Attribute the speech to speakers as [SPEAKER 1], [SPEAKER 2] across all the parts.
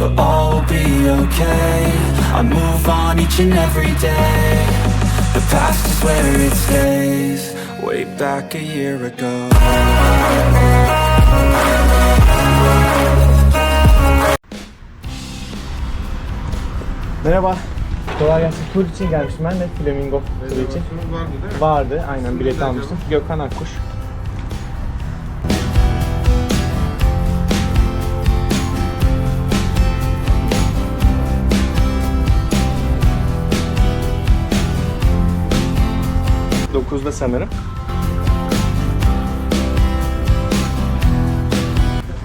[SPEAKER 1] But all will be okay. I move on each and every day. The past is where it stays, way back a year ago.
[SPEAKER 2] Merhaba. Kolay gelsin. Tur için gelmiştim ben de Flamingo turu için.
[SPEAKER 3] Rezervasyonunuz vardı değil mi?
[SPEAKER 2] Vardı aynen bilet almıştım. Gökhan Akkuş. Dokuzda sanırım.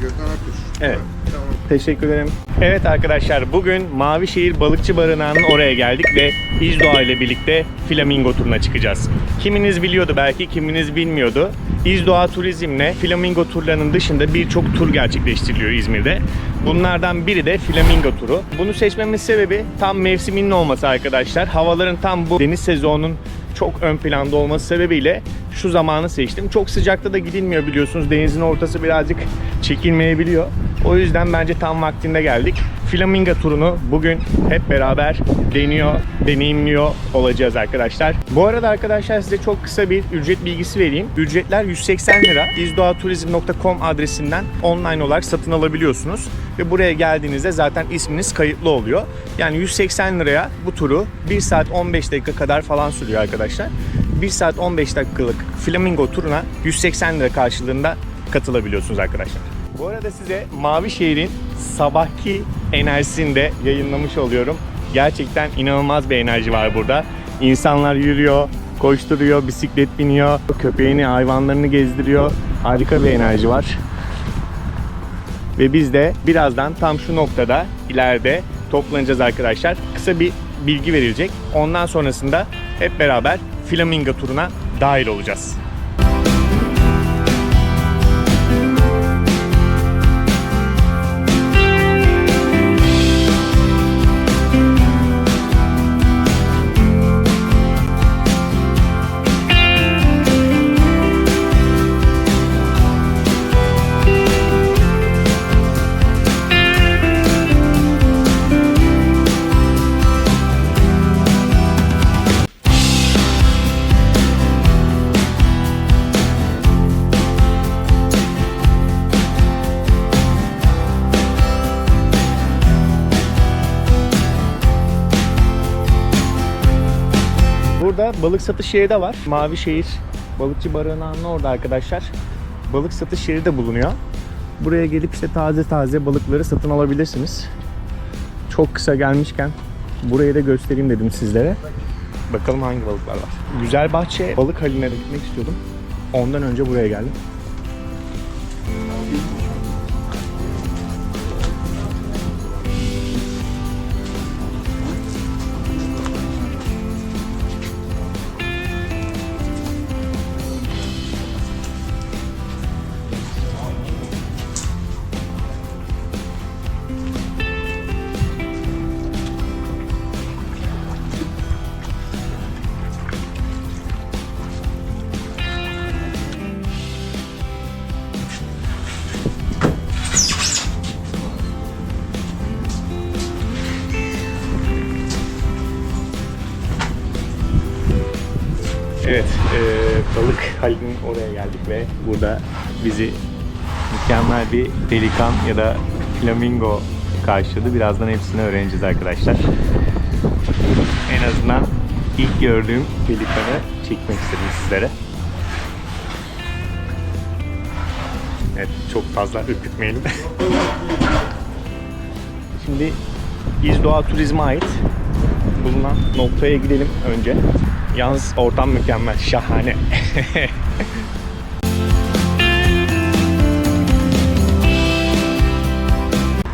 [SPEAKER 3] Gökhan Akkuş.
[SPEAKER 2] Evet.
[SPEAKER 3] Tamam.
[SPEAKER 2] Teşekkür ederim. Evet arkadaşlar bugün Mavişehir Balıkçı Barınağı'nın oraya geldik ve İzdoğa ile birlikte Flamingo turuna çıkacağız. Kiminiz biliyordu belki, kiminiz bilmiyordu. İzdoğa Turizm'le Flamingo turlarının dışında birçok tur gerçekleştiriliyor İzmir'de. Bunlardan biri de Flamingo turu. Bunu seçmemin sebebi tam mevsiminin olması arkadaşlar. Havaların tam bu deniz sezonunun çok ön planda olması sebebiyle şu zamanı seçtim. Çok sıcakta da gidilmiyor biliyorsunuz. Denizin ortası birazcık çekilmeyebiliyor. O yüzden bence tam vaktinde geldik. Flamingo turunu bugün hep beraber deniyor, deneyimliyor olacağız arkadaşlar. Bu arada arkadaşlar size çok kısa bir ücret bilgisi vereyim. Ücretler 180 lira. izdoğaturizm.com adresinden online olarak satın alabiliyorsunuz. Ve buraya geldiğinizde zaten isminiz kayıtlı oluyor. Yani 180 liraya bu turu 1 saat 15 dakika kadar falan sürüyor arkadaşlar. 1 saat 15 dakikalık Flamingo turuna 180 lira karşılığında katılabiliyorsunuz arkadaşlar. Bu arada size Mavişehir'in sabahki enerjisini de yayınlamış oluyorum. Gerçekten inanılmaz bir enerji var burada. İnsanlar yürüyor, koşturuyor, bisiklet biniyor, köpeğini, hayvanlarını gezdiriyor. Harika bir enerji var. Ve biz de birazdan tam şu noktada ileride toplanacağız arkadaşlar. Kısa bir bilgi verilecek. Ondan sonrasında hep beraber Flamingo turuna dahil olacağız. Burada balık satış yeri de var. Mavişehir Balıkçı Barınağı'nın orada arkadaşlar. Balık satış yeri de bulunuyor. Buraya gelip işte taze taze balıkları satın alabilirsiniz. Çok kısa gelmişken burayı da göstereyim dedim sizlere. Bakalım hangi balıklar var. Güzel bahçe balık haline gitmek istiyordum. Ondan önce buraya geldim. Oraya geldik ve burada bizi mükemmel bir pelikan ya da flamingo karşıladı. Birazdan hepsini öğreneceğiz arkadaşlar. En azından ilk gördüğüm pelikanı çekmek istedim sizlere. Evet, çok fazla ürkütmeyelim. Şimdi İzdoğa Turizm'e ait bulunan noktaya gidelim önce. Yalnız ortam mükemmel, şahane.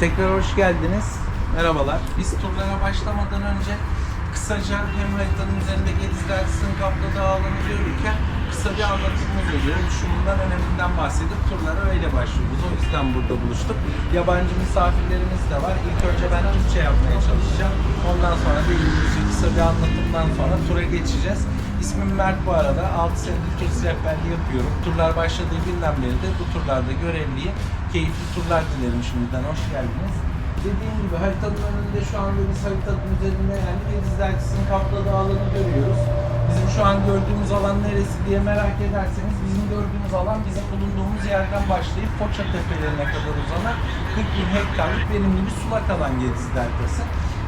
[SPEAKER 4] Tekrar hoş geldiniz. Merhabalar. Biz turlara başlamadan önce kısaca hem haritanın üzerinde Gediz Dersi'nin kapladığı alanı görürken kısa bir anlatımımız oluyor. Düşümünden öneminden bahsedip turlara öyle başlıyoruz. O yüzden burada buluştuk. Yabancı misafirlerimiz de var. İlk önce ben Türkçe yapmaya çalışacağım. Ondan sonra da İngilizce kısa bir anlatımdan sonra tura geçeceğiz. İsmim Mert bu arada. 6 senedir turist rehberliği yapıyorum. Turlar başladığı günden beri de bu turlarda görevliyim. Keyifli turlar dilerim şimdiden. Hoş geldiniz. Dediğim gibi haritanın önünde şu anda biz haritanın üzerinde yani Deniz Dergisi'nin kapladığı alanı görüyoruz. Bizim şu an gördüğümüz alan neresi diye merak ederseniz bizim gördüğümüz alan bizim bulunduğumuz yerden başlayıp Foça tepelerine kadar uzanan 40 bin hektarlık verimli bir sulak alan Gediz Deltası.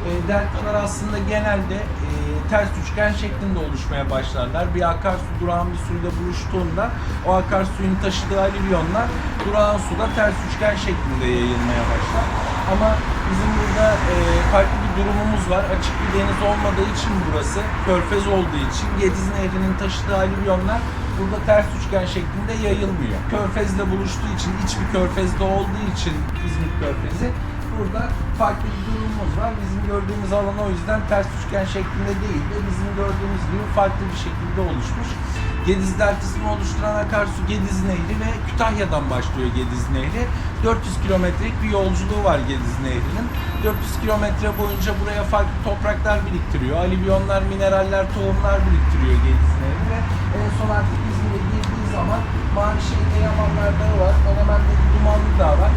[SPEAKER 4] E, deltalar aslında genelde e, ters üçgen şeklinde oluşmaya başlarlar. Bir akarsu durağan bir suyla buluştuğunda o akarsuyun taşıdığı alüvyonlar durağan suda ters üçgen şeklinde yayılmaya başlar. Ama bizim burada e, farklı bir durumumuz var. Açık bir deniz olmadığı için burası, körfez olduğu için Gediz Nehri'nin taşıdığı alüvyonlar burada ters üçgen şeklinde yayılmıyor. Körfezle buluştuğu için, iç bir körfezde olduğu için İzmit Körfezi burada farklı bir durumumuz var. Bizim gördüğümüz alan o yüzden ters üçgen şeklinde değil de bizim gördüğümüz gibi farklı bir şekilde oluşmuş. Gediz Deltası'nı oluşturan akarsu Gediz Nehri ve Kütahya'dan başlıyor Gediz Nehri. 400 kilometrelik bir yolculuğu var Gediz Nehri'nin. 400 kilometre boyunca buraya farklı topraklar biriktiriyor. Alüvyonlar, mineraller, tohumlar biriktiriyor Gediz Nehri ve en son artık İzmir'e girdiği zaman Mavişehir'de Yamanlar Dağı var, Menemen'de Dumanlı Dağ var.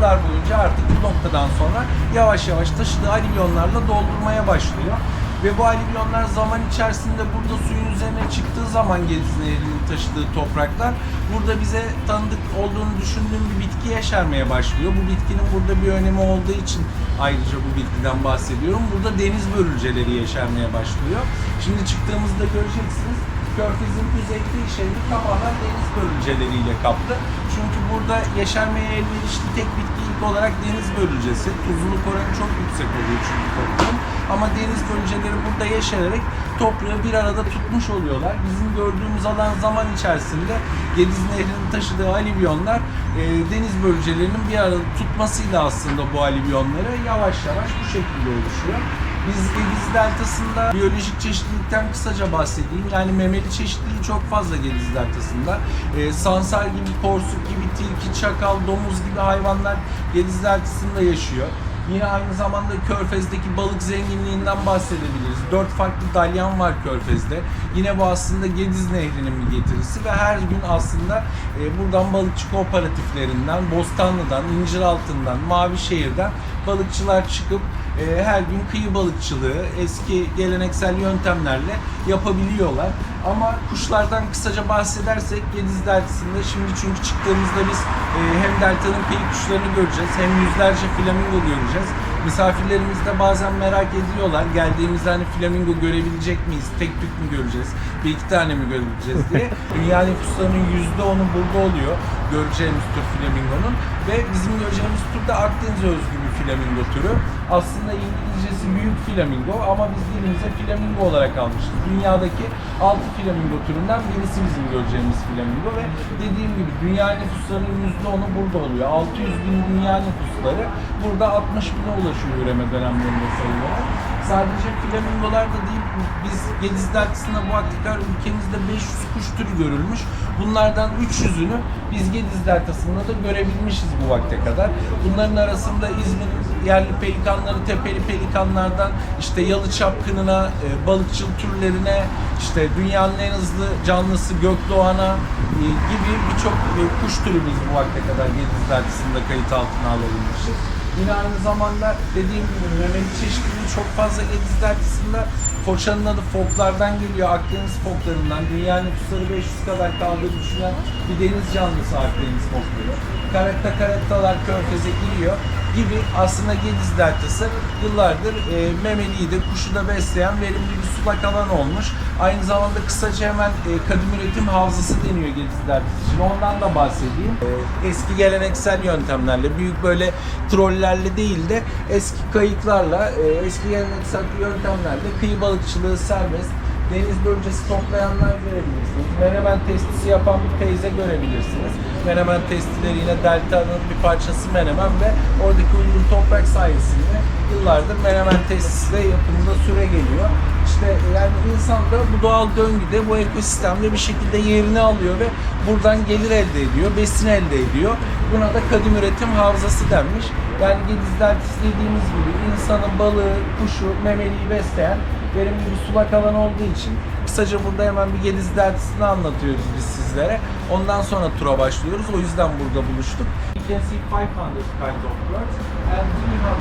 [SPEAKER 4] Yıllar boyunca artık bu noktadan sonra yavaş yavaş taşıdığı alüvyonlarla doldurmaya başlıyor. Ve bu alüvyonlar zaman içerisinde burada suyun üzerine çıktığı zaman Gediz Nehri'nin taşıdığı topraklar burada bize tanıdık olduğunu düşündüğüm bir bitki yeşermeye başlıyor. Bu bitkinin burada bir önemi olduğu için ayrıca bu bitkiden bahsediyorum. Burada deniz börülceleri yeşermeye başlıyor. Şimdi çıktığımızda göreceksiniz. Körfez'in kuzey şehri tamamen deniz börülceleriyle kaplı. Çünkü burada yeşermeye elverişli tek bitki ilk olarak deniz börülcesi. Tuzluluk oranı çok yüksek oluyor çünkü toprağın. Ama deniz börülceleri burada yeşererek toprağı bir arada tutmuş oluyorlar. Bizim gördüğümüz alan zaman içerisinde Gediz Nehri'nin taşıdığı alüvyonlar e, deniz börülcelerinin bir arada tutmasıyla aslında bu alüvyonları yavaş yavaş bu şekilde oluşuyor. Biz Gediz Deltası'nda biyolojik çeşitlilikten kısaca bahsedeyim. Yani memeli çeşitliliği çok fazla Gediz Deltası'nda. Ee, sansar gibi, porsuk gibi, tilki, çakal, domuz gibi hayvanlar Gediz Deltası'nda yaşıyor. Yine aynı zamanda Körfez'deki balık zenginliğinden bahsedebiliriz. Dört farklı dalyan var Körfez'de. Yine bu aslında Gediz Nehri'nin bir getirisi ve her gün aslında e, buradan balıkçı kooperatiflerinden, Bostanlı'dan, İnciraltı'ndan, Mavişehir'den balıkçılar çıkıp e, her gün kıyı balıkçılığı eski geleneksel yöntemlerle yapabiliyorlar. Ama kuşlardan kısaca bahsedersek Gediz Deltası'nda şimdi çünkü çıktığımızda biz e, hem deltanın kıyı kuşlarını göreceğiz hem yüzlerce flamingo göreceğiz. Misafirlerimiz de bazen merak ediyorlar. Geldiğimizde hani flamingo görebilecek miyiz? Tek tük mü göreceğiz? Bir iki tane mi görebileceğiz diye. Dünya nüfuslarının yüzde onu burada oluyor. Göreceğimiz tür flamingonun. Ve bizim göreceğimiz tür de Akdeniz özgü bir flamingo türü. Aslında İngilizcesi büyük flamingo ama biz dilimize flamingo olarak almışız. Dünyadaki 6 flamingo türünden birisi bizim göreceğimiz flamingo ve dediğim gibi dünya nüfuslarının %10'u burada oluyor. 600 bin dünya nüfusları burada 60 bine ulaşıyor üreme dönemlerinde sayıları. Sadece flamingolar da değil, biz Gediz Deltası'nda bu vakte kadar ülkemizde 500 kuş türü görülmüş. Bunlardan 300'ünü biz Gediz Deltası'nda da görebilmişiz bu vakte kadar. Bunların arasında İzmir'in yerli pelikanları, tepeli pelikanlardan işte yalı çapkınına, e, balıkçıl türlerine, işte dünyanın en hızlı canlısı gökdoğana e, gibi birçok e, kuş türü biz bu vakte kadar Gediz Deltası'nda kayıt altına alabilmişiz. Yine aynı zamanda dediğim gibi memeli çeşitliliği çok fazla Gediz Deltası'nda. Foça'nın adı foklardan geliyor, Akdeniz foklarından. Dünya nüfusları 500 kadar kaldığı düşünen bir deniz canlısı Akdeniz fokları. karetta karettalar körfeze giriyor gibi aslında Gediz Deltası yıllardır e, memeliydi, kuşu da besleyen verimli bir sulak alan olmuş. Aynı zamanda kısaca hemen e, kadim üretim havzası deniyor Gediz Deltası için. Ondan da bahsedeyim. E, eski geleneksel yöntemlerle, büyük böyle trollerle değil de eski kayıklarla, e, eski geleneksel yöntemlerle kıyı balıkçılığı serbest. Deniz bölgesi toplayanlar görebilirsiniz. Menemen testisi yapan bir teyze görebilirsiniz. Menemen testileri yine Delta'nın bir parçası Menemen ve oradaki uygun toprak sayesinde yıllardır Menemen testisi de yapımında süre geliyor. İşte yani insan da bu doğal döngüde, bu ekosistemde bir şekilde yerini alıyor ve buradan gelir elde ediyor, besin elde ediyor. Buna da kadim üretim havzası denmiş. Yani Gediz Deltası dediğimiz gibi insanın balığı, kuşu, memeliyi besleyen verimli bir sulak alan olduğu için kısaca burada hemen bir Gediz Deltası'nı anlatıyoruz biz sizlere. Ondan sonra tura başlıyoruz. O yüzden burada buluştuk. You can see 500 kinds of birds and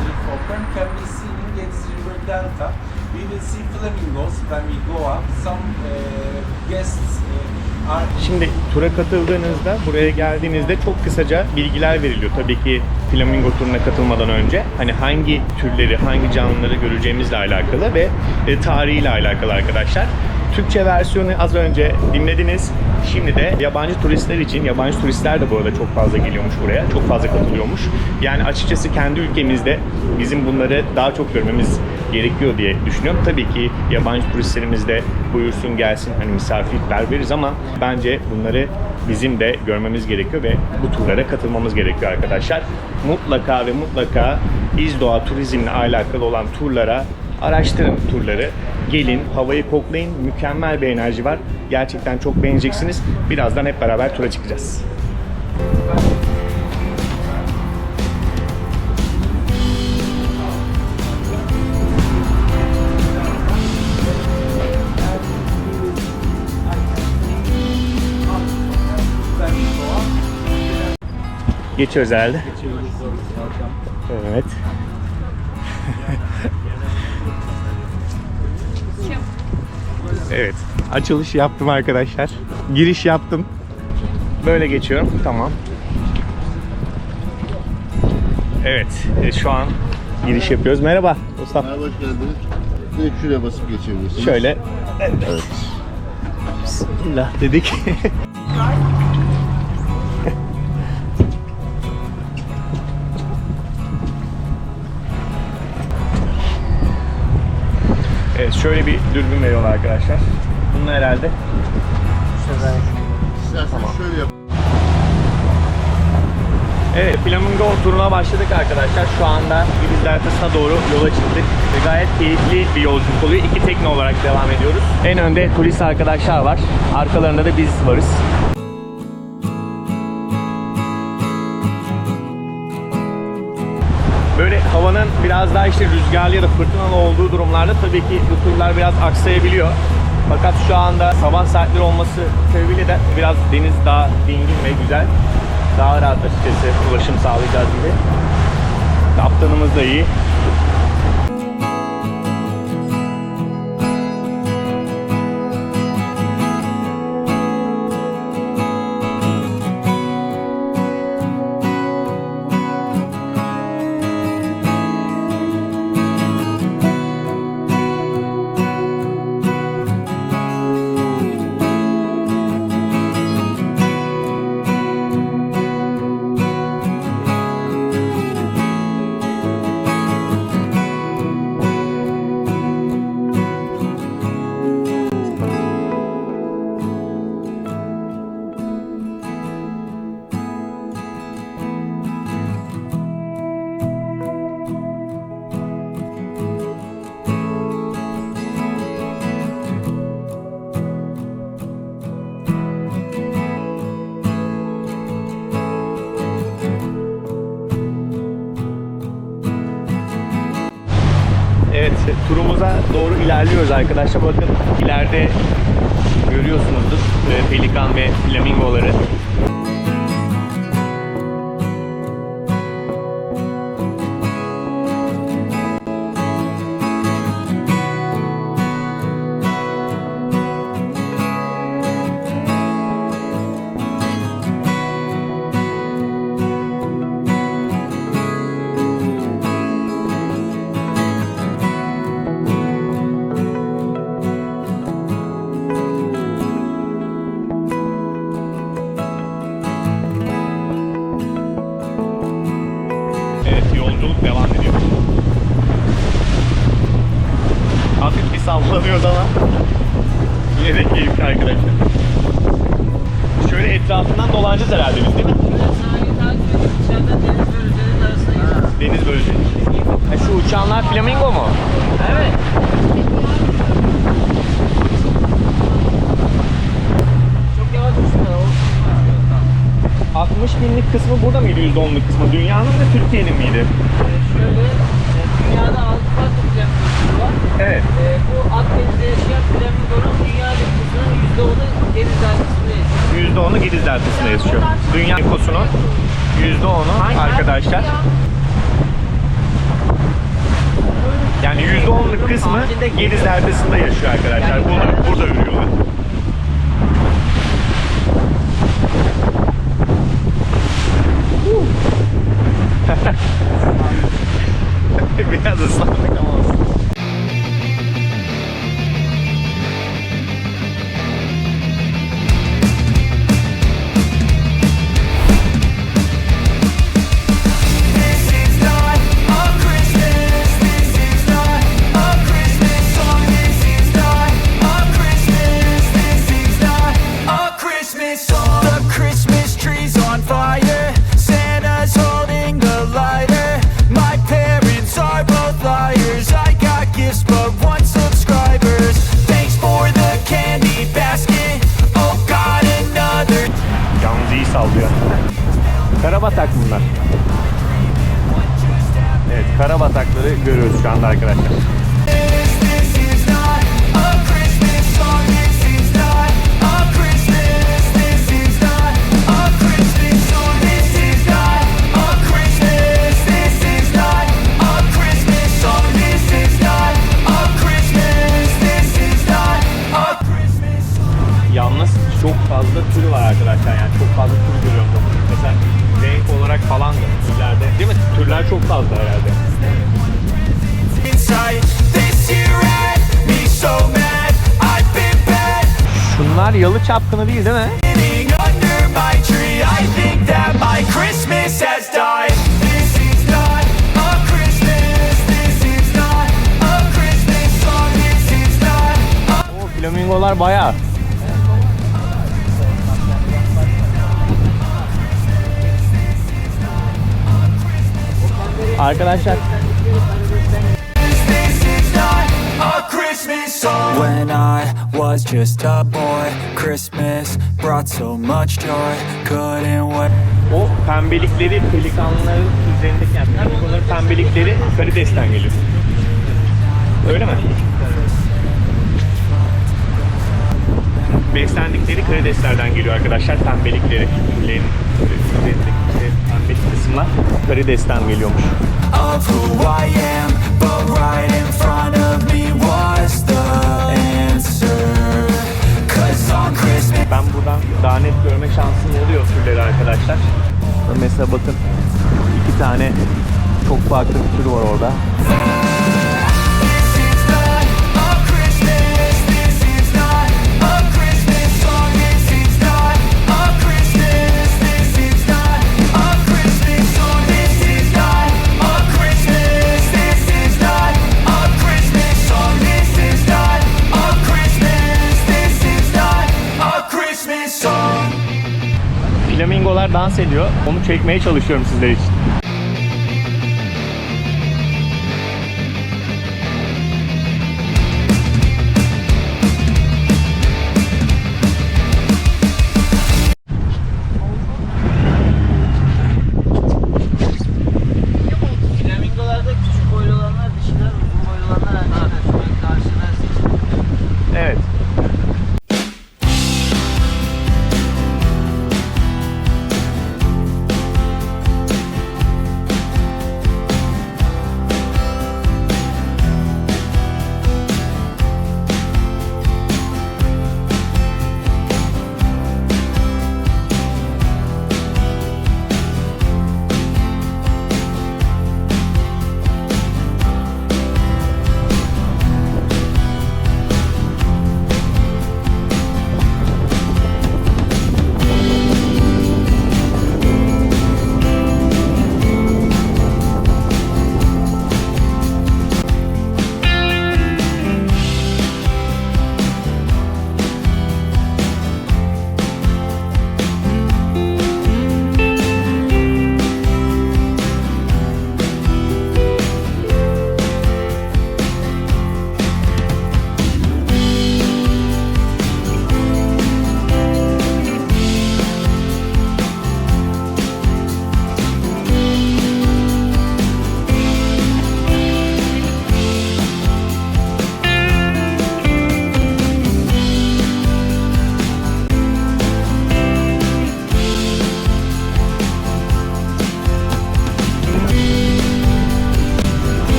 [SPEAKER 4] 300 of them can be seen in Gediz River Delta. We will see flamingos when we go up. Some uh, guests uh, are
[SPEAKER 2] Şimdi tura katıldığınızda, buraya geldiğinizde çok kısaca bilgiler veriliyor. Tabii ki flamingo turuna katılmadan önce hani hangi türleri, hangi canlıları göreceğimizle alakalı ve e, tarihiyle alakalı arkadaşlar. Türkçe versiyonu az önce dinlediniz. Şimdi de yabancı turistler için, yabancı turistler de bu arada çok fazla geliyormuş buraya. Çok fazla katılıyormuş. Yani açıkçası kendi ülkemizde bizim bunları daha çok görmemiz gerekiyor diye düşünüyorum. Tabii ki yabancı turistlerimiz de buyursun gelsin hani misafirlikler veririz ama bence bunları bizim de görmemiz gerekiyor ve bu turlara katılmamız gerekiyor arkadaşlar. Mutlaka ve mutlaka İz Doğa Turizm'le alakalı olan turlara araştırın turları. Gelin, havayı koklayın. Mükemmel bir enerji var. Gerçekten çok beğeneceksiniz. Birazdan hep beraber tura çıkacağız. Geçiyoruz herhalde. Evet. Evet. Açılış yaptım arkadaşlar. Giriş yaptım. Böyle geçiyorum. Tamam. Evet. e, şu an giriş yapıyoruz. Merhaba Mustafa.
[SPEAKER 3] Merhaba hoş geldiniz. Direkt şuraya basıp geçebilirsiniz.
[SPEAKER 2] Şöyle
[SPEAKER 3] Evet.
[SPEAKER 2] Bismillah dedik. şöyle bir dürbün veriyorlar arkadaşlar. Bunun herhalde
[SPEAKER 3] İstersen şöyle yap.
[SPEAKER 2] Evet, Flamingo turuna başladık arkadaşlar. Şu anda Gidiz Deltası'na doğru yola çıktık. Ve gayet keyifli bir yolculuk oluyor. İki tekne olarak devam ediyoruz. En önde turist arkadaşlar var. Arkalarında da biz varız. Havanın biraz daha işte rüzgarlı ya da fırtınalı olduğu durumlarda tabii ki turlar biraz aksayabiliyor. Fakat şu anda sabah saatleri olması sebebiyle de biraz deniz daha dingin ve güzel. Daha rahat açıkçası ulaşım sağlayacağız gibi. Kaptanımız da iyi. Turumuza doğru ilerliyoruz arkadaşlar. Bakın ileride görüyorsunuzdur e, pelikan ve flamingoları. Sallanıyoruz ama yine de keyifli arkadaşlar. Şöyle etrafından dolanacağız herhalde biz değil mi? Deniz bölgesi. E şu uçanlar flamingo mu?
[SPEAKER 5] Evet. Çok yavaş uçmuyor. o
[SPEAKER 2] 60 binlik kısmı burada mıydı %10'luk kısmı? Dünyanın mı Türkiye'nin miydi?
[SPEAKER 5] Şöyle e, dünyada altı farklı flamingo var.
[SPEAKER 2] Evet.
[SPEAKER 5] E, bu Akdeniz'de yaşayan flamingonun dünya nüfusunun %10'u deniz deltasında yaşıyor.
[SPEAKER 2] %10'u Gidiz Deltası'nda yaşıyor. Dünya nüfusunun %10'u arkadaşlar. Yani %10'luk kısmı Gidiz Deltası'nda yaşıyor arkadaşlar. Bunu burada ürüyorlar.
[SPEAKER 1] Not a
[SPEAKER 2] O flamingolar bayağı. Arkadaşlar
[SPEAKER 1] song. When I was just a boy, Christmas brought so much joy. Couldn't wait.
[SPEAKER 2] o pembelikleri pelikanların üzerindeki yani pelikanların pembelikleri karidesten geliyor. Öyle mi? Beslendikleri karideslerden geliyor arkadaşlar pembelikleri. Üzerindeki pembelik kısımlar karidesten geliyormuş.
[SPEAKER 1] of who I am, but right in front of me was
[SPEAKER 2] Ben buradan daha net görme şansım oluyor türleri arkadaşlar. Mesela bakın iki tane çok farklı bir tür var orada. Ediyor. Onu çekmeye çalışıyorum sizler için.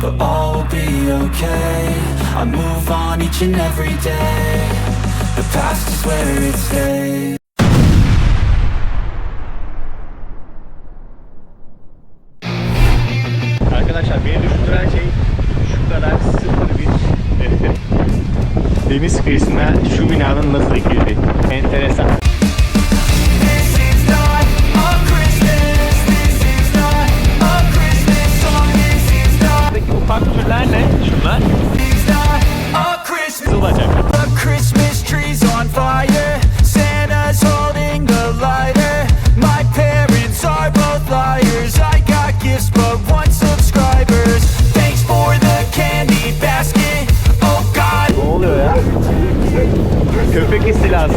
[SPEAKER 1] But all will be okay. I move on each and every day. The past is where it stays.
[SPEAKER 2] Arkadaşlar beni düşündüren şey şu kadar sıfır bir deniz kıyısına şu binanın nasıl dikildi. Enteresan.
[SPEAKER 1] Liars. I got gifts, but one subscribers. Thanks for the candy basket. Oh God.
[SPEAKER 2] Ne oluyor ya? Köpek istilası.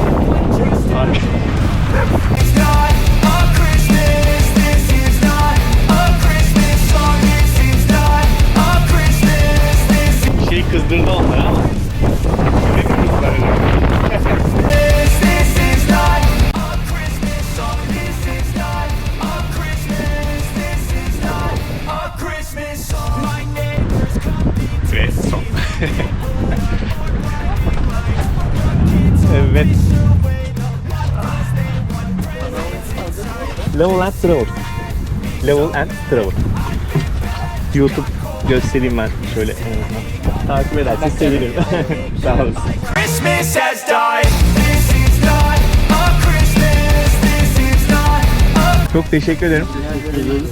[SPEAKER 2] and Travel. YouTube göstereyim ben şöyle en azından. Takip ederseniz sevinirim. Sağ olasın.
[SPEAKER 1] Christmas has died.
[SPEAKER 2] Çok teşekkür ederim.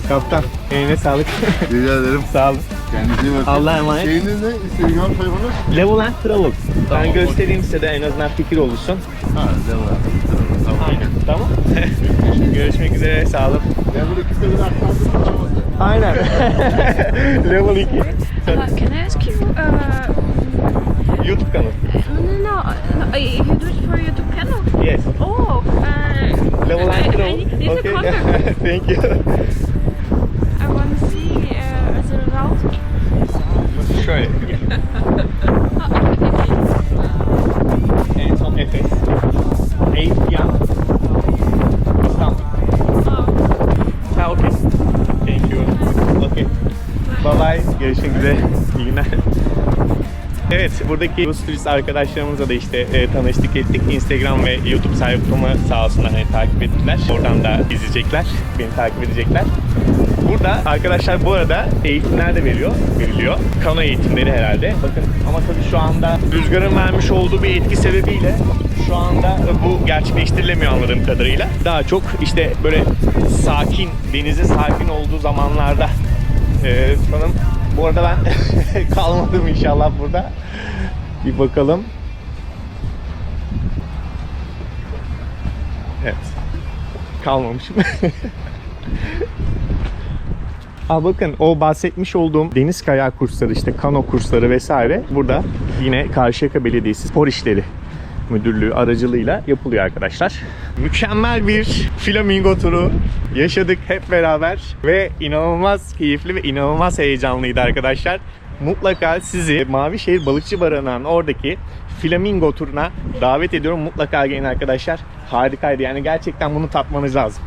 [SPEAKER 2] Kaptan eline sağlık.
[SPEAKER 3] Rica ederim.
[SPEAKER 2] Sağ olun.
[SPEAKER 3] Kendinize iyi bakın.
[SPEAKER 2] Allah'a emanet.
[SPEAKER 3] Şeyiniz ne? Instagram sayfanız?
[SPEAKER 2] Level and Travel.
[SPEAKER 3] Tamam.
[SPEAKER 2] Ben göstereyim size de en azından fikir oluşsun.
[SPEAKER 3] Ha, devam. Tamam.
[SPEAKER 2] Tamam. Görüşmek üzere. Sağ olun.
[SPEAKER 3] Ben bunu kimse bir aktardım.
[SPEAKER 2] Aynen. Level 2.
[SPEAKER 6] Uh, can I ask you? Uh,
[SPEAKER 2] YouTube kanalı.
[SPEAKER 6] no, no, no. Uh, you do it for YouTube channel?
[SPEAKER 2] Yes.
[SPEAKER 6] Oh, uh,
[SPEAKER 2] Level
[SPEAKER 6] I,
[SPEAKER 2] and
[SPEAKER 6] I need, need
[SPEAKER 2] Okay.
[SPEAKER 6] a contact.
[SPEAKER 2] Thank you.
[SPEAKER 6] I want to see uh, the result.
[SPEAKER 2] Şöyle.
[SPEAKER 6] Oh, okay.
[SPEAKER 2] En son Efes. Eyüp Yan. İstanbul. Bye bye. Görüşmek üzere. İyi günler. Evet, buradaki Rus turist arkadaşlarımızla da işte e, tanıştık ettik. Instagram ve YouTube sayfamı sağ olsunlar hani takip ettiler. Oradan da izleyecekler, beni takip edecekler. Burada arkadaşlar bu arada eğitimler de veriyor, veriliyor. Kano eğitimleri herhalde. Bakın ama tabii şu anda rüzgarın vermiş olduğu bir etki sebebiyle şu anda bu gerçekleştirilemiyor anladığım kadarıyla. Daha çok işte böyle sakin, denizin sakin olduğu zamanlarda ee, sanırım bu arada ben kalmadım inşallah burada. Bir bakalım. Evet. Kalmamışım. Aa bakın o bahsetmiş olduğum deniz kayağı kursları işte kano kursları vesaire burada yine Karşıyaka Belediyesi Spor İşleri Müdürlüğü aracılığıyla yapılıyor arkadaşlar. Mükemmel bir flamingo turu yaşadık hep beraber ve inanılmaz keyifli ve inanılmaz heyecanlıydı arkadaşlar. Mutlaka sizi Mavişehir Balıkçı Barınağı'nın oradaki flamingo turuna davet ediyorum. Mutlaka gelin arkadaşlar. Harikaydı yani gerçekten bunu tatmanız lazım.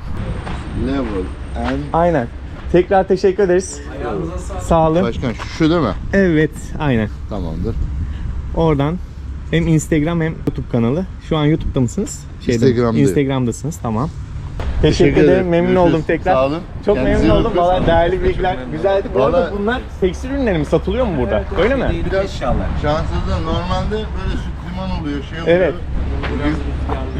[SPEAKER 3] Level and...
[SPEAKER 2] Aynen. Tekrar teşekkür ederiz.
[SPEAKER 4] Ayağınıza sağlık.
[SPEAKER 2] Sağ olun.
[SPEAKER 3] Başkan şu değil mi?
[SPEAKER 2] Evet, aynen.
[SPEAKER 3] Tamamdır.
[SPEAKER 2] Oradan hem Instagram hem YouTube kanalı. Şu an YouTube'da mısınız?
[SPEAKER 3] Instagram'dayım.
[SPEAKER 2] Instagram'dasınız. Tamam. Teşekkür,
[SPEAKER 3] Teşekkür
[SPEAKER 2] ederim.
[SPEAKER 3] ederim.
[SPEAKER 2] Memnun
[SPEAKER 3] Görüşürüz.
[SPEAKER 2] oldum tekrar.
[SPEAKER 3] Sağ olun.
[SPEAKER 2] Çok
[SPEAKER 3] Kendinize
[SPEAKER 2] memnun oldum. Valla değerli bilgiler güzeldi. Bu arada
[SPEAKER 3] Vallahi-
[SPEAKER 2] bunlar tekstil ürünleri mi satılıyor mu burada? Öyle mi?
[SPEAKER 4] Biraz inşallah.
[SPEAKER 3] Şanssızda normalde böyle süt liman oluyor, şey oluyor.
[SPEAKER 2] Evet.
[SPEAKER 3] Bugün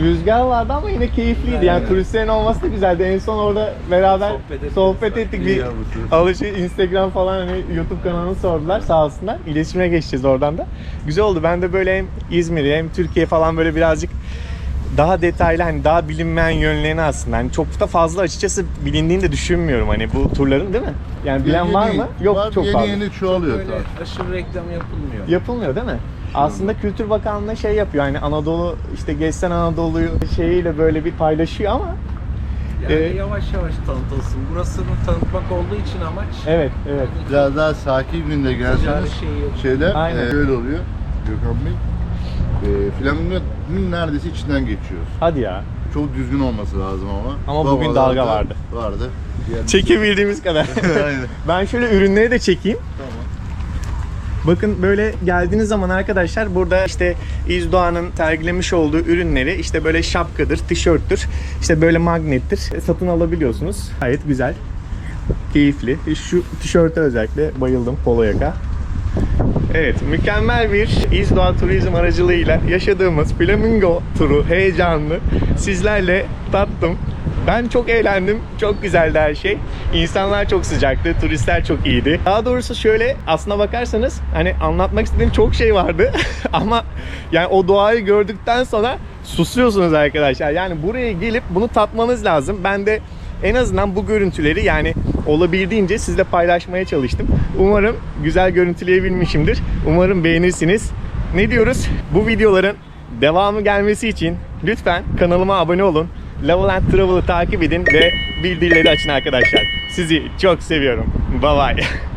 [SPEAKER 2] Rüzgar vardı ama yine keyifliydi. Yani turistlerin olması da güzeldi. En son orada beraber
[SPEAKER 4] Sohbet
[SPEAKER 2] sohbet,
[SPEAKER 4] ettik.
[SPEAKER 2] ettik.
[SPEAKER 3] İyi
[SPEAKER 2] Bir alışı Instagram falan hani YouTube kanalını sordular sağ olsunlar. İletişime geçeceğiz oradan da. Güzel oldu. Ben de böyle hem İzmir'i hem Türkiye falan böyle birazcık daha detaylı hani daha bilinmeyen yönlerini aslında. Hani çok da fazla açıkçası bilindiğini de düşünmüyorum hani bu turların değil mi? Yani bilen
[SPEAKER 3] yeni-
[SPEAKER 2] var mı? Yok
[SPEAKER 3] var,
[SPEAKER 2] çok
[SPEAKER 3] yeni
[SPEAKER 2] fazla.
[SPEAKER 3] yeni çoğalıyor
[SPEAKER 4] Böyle
[SPEAKER 3] tabii.
[SPEAKER 4] aşırı reklam yapılmıyor.
[SPEAKER 2] Yapılmıyor değil mi? Aslında Kültür Bakanlığı şey yapıyor hani Anadolu işte Gezsen Anadolu'yu şeyiyle böyle bir paylaşıyor ama
[SPEAKER 4] Yani
[SPEAKER 2] Ee,
[SPEAKER 4] yavaş yavaş tanıtılsın. Burasını tanıtmak olduğu için amaç.
[SPEAKER 2] evet evet.
[SPEAKER 3] Biraz daha sakin günde gelseniz
[SPEAKER 4] şey
[SPEAKER 3] şeyler
[SPEAKER 2] Aynen.
[SPEAKER 3] e, şöyle oluyor Gökhan Bey. E, Flamingo'nun neredeyse içinden geçiyoruz.
[SPEAKER 2] Hadi ya.
[SPEAKER 3] Çok düzgün olması lazım ama.
[SPEAKER 2] Ama
[SPEAKER 3] Bu
[SPEAKER 2] bugün dalga vardı.
[SPEAKER 3] Vardı.
[SPEAKER 2] Çekebildiğimiz kadar.
[SPEAKER 3] Aynen.
[SPEAKER 2] ben şöyle ürünleri de çekeyim. Bakın böyle geldiğiniz zaman arkadaşlar burada işte İzdoğan'ın sergilemiş olduğu ürünleri işte böyle şapkadır, tişörttür, işte böyle magnettir satın alabiliyorsunuz. Gayet güzel, keyifli. Şu tişörte özellikle bayıldım polo yaka. Evet, mükemmel bir İzdoğa Turizm aracılığıyla yaşadığımız Flamingo turu heyecanlı sizlerle tattım. Ben çok eğlendim. Çok güzeldi her şey. İnsanlar çok sıcaktı. Turistler çok iyiydi. Daha doğrusu şöyle aslına bakarsanız hani anlatmak istediğim çok şey vardı. Ama yani o doğayı gördükten sonra susuyorsunuz arkadaşlar. Yani buraya gelip bunu tatmanız lazım. Ben de en azından bu görüntüleri yani olabildiğince sizle paylaşmaya çalıştım. Umarım güzel görüntüleyebilmişimdir. Umarım beğenirsiniz. Ne diyoruz? Bu videoların devamı gelmesi için lütfen kanalıma abone olun. Level and Travel'ı takip edin ve bildirileri açın arkadaşlar. Sizi çok seviyorum. Bye bye.